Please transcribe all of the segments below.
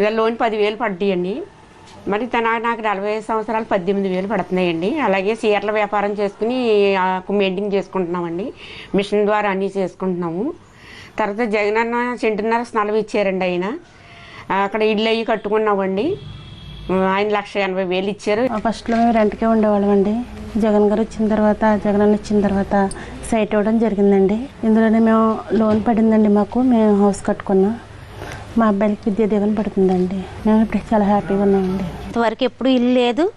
ఇలా లోన్ పదివేలు పడ్డాయండి. మరి తన నాకు నలభై ఐదు సంవత్సరాలు పద్దెనిమిది వేలు పడుతున్నాయండి. అలాగే చీరల వ్యాపారం చేసుకుని మెయింటైన్ చేసుకుంటున్నామండి. మిషన్ ద్వారా అన్నీ చేసుకుంటున్నాము. తర్వాత జగనన్న సెంటున్నర స్థలం ఇచ్చారండి ఆయన. అక్కడ ఇల్లు అయ్యి కట్టుకున్నామండి. ఆయన లక్ష ఎనభై వేలు ఇచ్చారు. ఫస్ట్లో మేము రెంట్కే ఉండేవాళ్ళం అండి జగన్ గారు వచ్చిన తర్వాత జగన్ అన్న వచ్చిన తర్వాత సైట్ ఇవ్వడం జరిగిందండి. ఇందులోనే మేము లోన్ పడిందండి మాకు. మేము హౌస్ కట్టుకున్నాం. మా అబ్బాయికి విద్యా దీవెన పడుతుందండి. మేము ఇప్పుడు చాలా హ్యాపీగా ఉన్నామండి. ఇంతవరకు ఎప్పుడు ఇల్లు లేదు.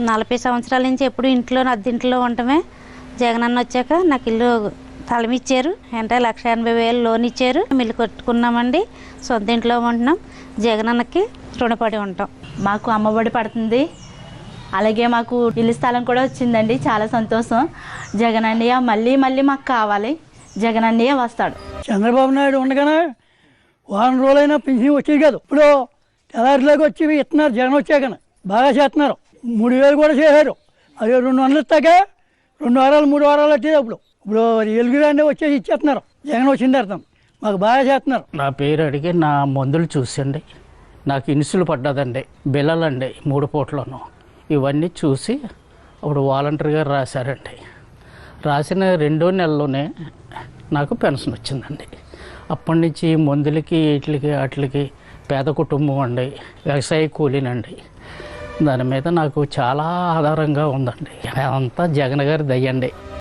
నలభై సంవత్సరాల నుంచి ఎప్పుడు ఇంట్లో అద్దెంట్లో ఉండటమే. జగనన్న వచ్చాక నాకు ఇల్లు తలం ఇచ్చారు. అంటే లక్ష ఎనభై వేలు లోన్ ఇచ్చారు. మిల్లు కట్టుకున్నామండి. సొంత ఇంట్లో ఉంటున్నాం. జగనన్నకి రుణపడి ఉంటాం. మాకు అమ్మఒడి పడుతుంది. అలాగే మాకు ఇల్లు స్థలం కూడా వచ్చిందండి. చాలా సంతోషం. జగన్ అన్నయ్య మళ్ళీ మళ్ళీ మాకు కావాలి. జగన్ అన్నయ్య వస్తాడు. చంద్రబాబు నాయుడు ఉండగానే వారం రోజులైనా పింఛన్ వచ్చేది కాదు. ఇప్పుడు తెల్లారిలోకి వచ్చి ఇస్తున్నారు జగన్ వచ్చాక బాగా చేస్తున్నారు. మూడు వేలు కూడా చేశారు. అది రెండు వందలు ఇస్తాక రెండు వారాలు మూడు వారాలు వచ్చేది అప్పుడు. ఇప్పుడు ఎలుగురండి వచ్చేసి ఇచ్చేస్తున్నారు. జగన్ వచ్చింది అర్థం మాకు బాగా చేస్తున్నారు. నా పేరు అడిగి నా మందులు చూసండి. నాకు ఇన్సులు పడ్డదండి. బిల్లలండి మూడు పూట్లను. ఇవన్నీ చూసి అప్పుడు వాలంటీర్ గారు రాశారండి. రాసిన రెండో నెలలోనే నాకు పెన్షన్ వచ్చిందండి. అప్పటి నుంచి మందులకి వీటికి వాటికి పేద కుటుంబం అండి. వ్యవసాయ కూలీనండి దాని మీద నాకు చాలా ఆధారంగా ఉందండి. అంతా జగన్ గారి దయ్యండి